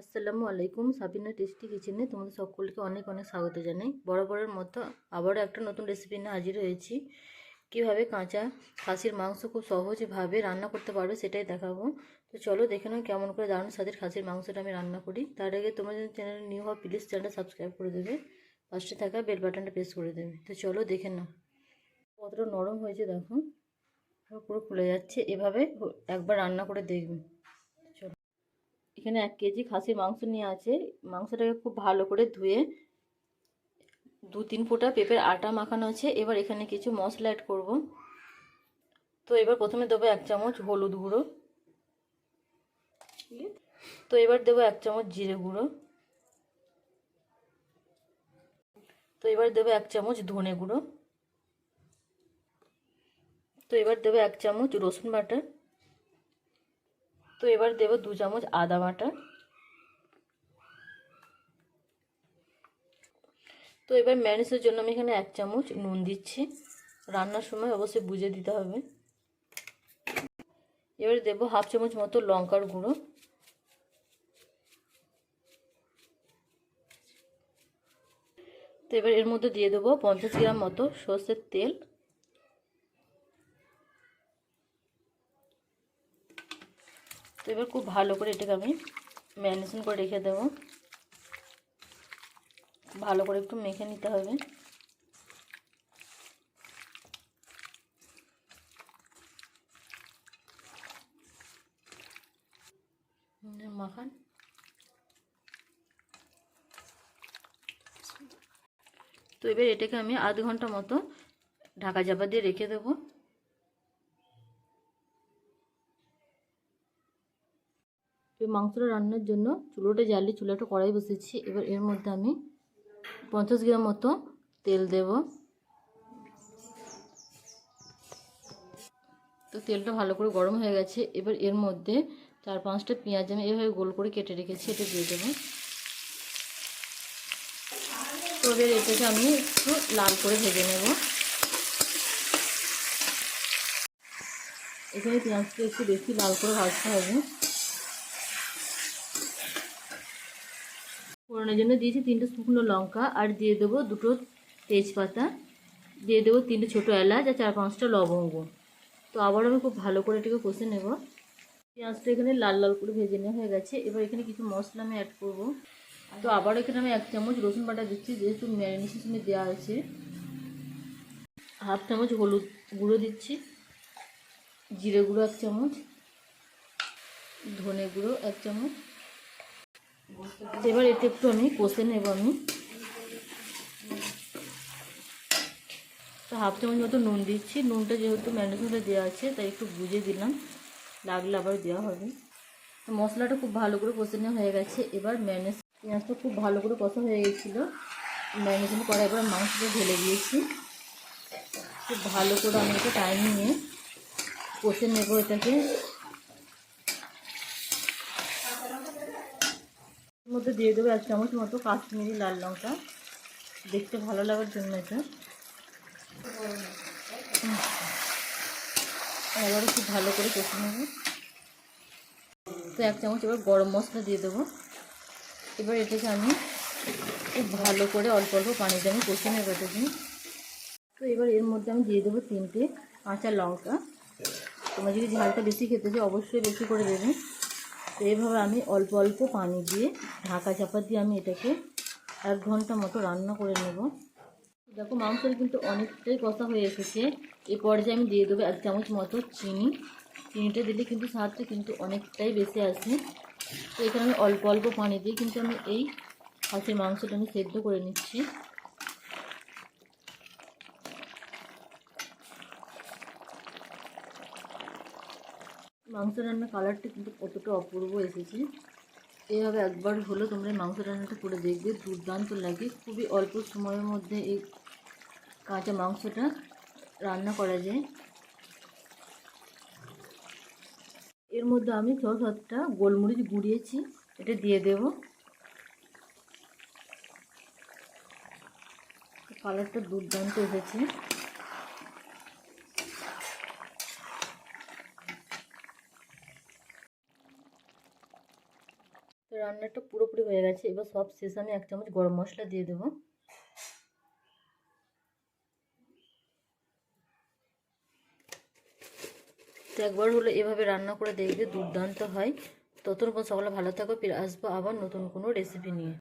আসসালামু আলাইকুম। সাবিনা টেস্টি কিচেনে তোমাদের সকলকে অনেক অনেক স্বাগত জানাই। বরাবরের মতো আবারও একটা নতুন রেসিপি নিয়ে হাজির হয়েছি। কীভাবে কাঁচা খাসির মাংস খুব সহজভাবে রান্না করতে পারবে সেটাই দেখাবো। তো চলো দেখে নাও কেমন করে দারুণ স্বাদের খাসির মাংসটা আমি রান্না করি। তার আগে তোমার যদি চ্যানেল নিউ হওয়া প্লিজ চ্যানেলটা সাবস্ক্রাইব করে দেবে। পাশে থাকা বেল বাটনটা প্রেস করে দেবে। তো চলো দেখে নাও। কতটা নরম হয়েছে দেখো। পুরো খুলে যাচ্ছে। এভাবে একবার রান্না করে দেখবে। এখানে এক কেজি খাসির মাংস নিয়ে আছে। মাংসটাকে খুব ভালো করে ধুয়ে দু তিন ফোঁটা পেঁপের আটা মাখানো আছে। এবার এখানে কিছু মশলা অ্যাড করব। তো এবার প্রথমে দেবো এক চামচ হলুদ গুঁড়ো। তো এবার দেবো এক চামচ জিরে গুঁড়ো। তো এবার দেবো এক চামচ ধনে গুঁড়ো। তো এবার দেবো এক চামচ রসুন বাটা। তো এবার দেবো দু চামচ আদা বাটা। তো এবার ম্যারিনেসের জন্য আমি এখানে এক চামচ নুন দিচ্ছি। রান্নার সময় অবশ্যই বুঝে দিতে হবে। এবার দেবো হাফ চামচ মতো লঙ্কার গুঁড়ো। তো এবার এর মধ্যে দিয়ে দেবো পঞ্চাশ গ্রাম মতো সর্ষের তেল। এবার খুব ভালো করে এটাকে আমি ম্যারিনেশন করে রেখে দেবো। ভালো করে একটু মেখে নিতে হবে। মাখান। তো এবার এটাকে আমি আধ ঘণ্টা মতো ঢাকা চাপা দিয়ে রেখে দেবো। মাংসটা রান্নার জন্য চুলোটা জ্বালিয়ে চুলাটা কড়াই বসেছি এবার এর মধ্যে আমি পঞ্চাশ গ্রাম মতো তেল দেব। তো তেলটা ভালো করে গরম হয়ে গেছে। এবার এর মধ্যে চার পাঁচটা পেঁয়াজ আমি এভাবে গোল করে কেটে রেখেছি, এটা দিয়ে দেবো। তো এবার এটাকে আমি একটু লাল করে ভেজে নেব। এখানে পেঁয়াজটা একটু বেশি লাল করে ভাজতে হবে। ফোড়নের জন্য দিয়েছি তিনটে শুকনো লঙ্কা আর দিয়ে দেবো দুটো তেজপাতা। দিয়ে দেবো তিনটে ছোটো এলাচ আর চার পাঁচটা লবঙ্গ। তো আবার আমি খুব ভালো করে এটাকে কষে নেব। পেঁয়াজটা এখানে লাল লাল করে ভেজে নেওয়া হয়ে গেছে। এবার এখানে কিছু মশলা আমি অ্যাড করব। তো আবার এখানে আমি এক চামচ রসুন বাটা দিচ্ছি, যেহেতু ম্যারিনেশন দেওয়া আছে। হাফ চামচ হলুদ গুঁড়ো দিচ্ছি। জিরে গুঁড়ো এক চামচ। ধনে গুঁড়ো এক চামচ। এবার এটা একটু আমি কষে নেব আমি। তো হাফ চামচ মতো নুন দিচ্ছি। নুনটা যেহেতু ম্যারিনেশনটা দেওয়া আছে, তাই একটু বুঝে দিলাম। লাগলে আবার দেওয়া হবে। মশলাটা খুব ভালো করে কষে নেওয়া হয়ে গেছে। এবার ম্যানেজ পেঁয়াজটা খুব ভালো করে কষা হয়ে গেছিল। ম্যারিনেশন করা এবার মাংসটা ঢেলে দিয়েছি। খুব ভালো করে আমি এটা টাইম নিয়ে কষে নেব এটাকে। মধ্যে দিয়ে দেবো এক চামচ মতো কাশ্মীরি লাল লঙ্কা। দেখতে ভালো লাগার জন্য এটা। এবারও খুব ভালো করে কষে নেব। তো এক চামচ এবার গরম মশলা দিয়ে দেবো। এবার এটাকে আমি খুব ভালো করে অল্প অল্প পানি দিয়ে আমি কষে নেব এটাকে তো এবার এর মধ্যে আমি দিয়ে দেবো তিনটে কাঁচা লঙ্কা। তোমরা যদি ঝালটা বেশি খেতে চাও, অবশ্যই বেশি করে দেবে। তো এইভাবে আমি অল্প অল্প পানি দিয়ে ঢাকা চাপা দিয়ে আমি এটাকে এক ঘণ্টা মতো রান্না করে নেব। দেখো মাংসের কিন্তু অনেকটাই কষা হয়ে এসেছে। এই পর্যায়ে আমি দিয়ে দেবো এক চামচ মতো চিনি। চিনিটা দিলে কিন্তু স্বাদটা কিন্তু অনেকটাই বেশি আসে। তো এখানে আমি অল্প অল্প পানি দিয়ে কিন্তু আমি এই খাসির মাংসটা আমি সেদ্ধ করে নিচ্ছি। মাংস রান্নার কালারটা কিন্তু কতটা অপূর্ব এসেছে। এইভাবে একবার হলো তোমরা মাংস রান্নাটা করে দেখবে, দুর্দান্ত লাগে। খুবই অল্প সময়ের মধ্যে এই কাঁচা মাংসটা রান্না করা যায়। এর মধ্যে আমি ছ সাতটা গোলমরিচ গুঁড়িয়েছি, এটা দিয়ে দেব। কালারটা দুর্দান্ত এসেছে। রান্নাটা পুরোপুরি হয়ে গেছে। এবার সব শেষ আমি এক চামচ গরম মশলা দিয়ে দেবো। তো একবার হলো এভাবে রান্না করে দেখবে দুর্দান্ত হয়। ততক্ষণ সকলে ভালো থাকো, ফিরে আসব আবার নতুন কোনো রেসিপি নিয়ে।